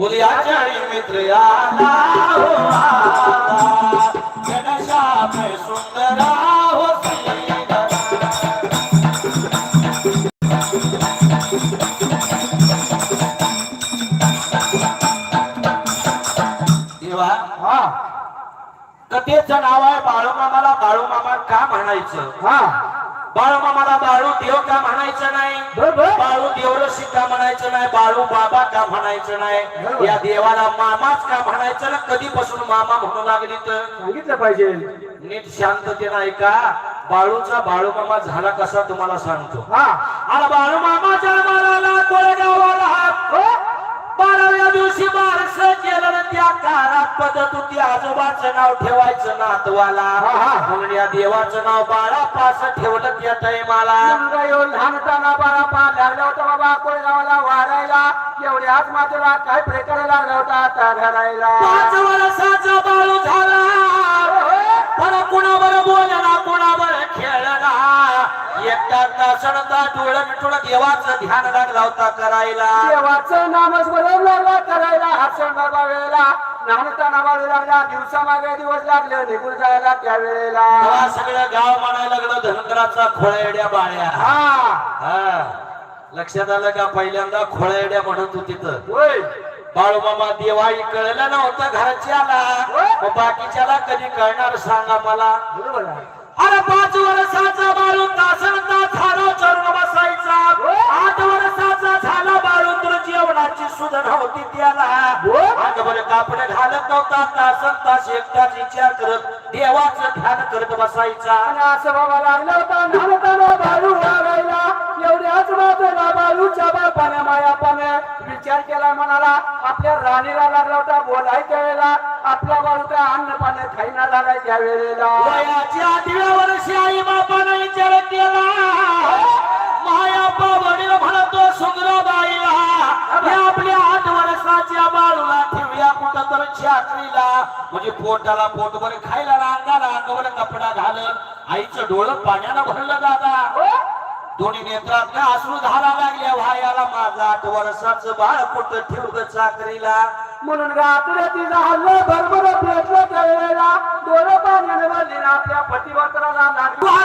उद्याच्या मित्र आला हो आला सुंदरा हो श्रीधरा. देवा हा. कथेचं नाव आहे बाळूमामाला बाळूमामा का म्हणायचं? हा. बाळूमामाला बाळू देव का म्हणायचं नाही? बाळू देवरशी का म्हणायचं नाही? बाळू बाबा का म्हणायचं नाही. या देवाला मामाच का म्हणायचं ना कधीपासून मामा म्हणू लागली तर? सांगितलं पाहिजे. नीट शांततेनं ऐका. बाळूचा बाळू मामा झाला कसा तुम्हाला सांगतो. हा. बाळू मामा जन्माला कोळगावाला त्या काळात पद्धत होती आजोबाचं नाव ठेवायचं नातवाला. म्हणून या देवाचं नाव बाळा पास ठेवलं त्या येऊन लहानताना बाळा पा लागला होता बाबा कोळगावाला वाढायला एवढ्याच मात्र काय प्रकार लागला होता त्या घरायला. वर्षाचा बाळू झाला. डोळ मिटून देवाचं ध्यान लागला होता करायला. देवाचं नामच बरोबर लागला करायला. हसन बाबा वेळेला बाळू लागला दिवसामागे दिवस लागले निघून जायला त्या वेळेला सगळं गाव म्हणायला लागलं धनगराचा खोळ्या बाळ्या. हा. हा. लक्षात आलं का पहिल्यांदा खोळ्या म्हणत होती तर? बाळूमामा देवाई कळलं नव्हतं घरच्याला मग बाकीच्याला कधी कळणार सांगा मला? पाच वर्षाचा बाळू तासन तास झाला चरण बसायचा. आठ वर्षाचा झाला बाळू तर जेवणाची सुधारणा होती त्याला. अंगभर कापड घालत नव्हता तासन तास एकटाच विचार करत देवाचं ध्यान करत बसायचा. आणि असं बाबा लागला होता लहानताना बाळू वागायला एवढ्याच मात्र बाळूच्या बापाने मायापाने विचार केला म्हणाला आपल्या राणीला लागला होता बोलायच्या वेळेला. आपल्या बाळूचा अन्न पाणी खाईना झालाय त्या वेळेला. वयाच्या ठेवूया कुठं तर छात्रीला म्हणजे पोटाला पोटभर खायला अंगाला अंगावर कपडा घालत आईचं डोळं पाण्यानं भरलं दादा. दोन्ही नेत्रात अश्रू धारा लागल्या. भायाला माझा आठ वर्षाच बाळ कुठं ठेवलं चाकरीला? म्हणून रात्री तिला हल्लं भरभर भेटलं त्या वेळेला डोळं पाण्यानं भरलेला आपल्या पतिवत्राला लागली.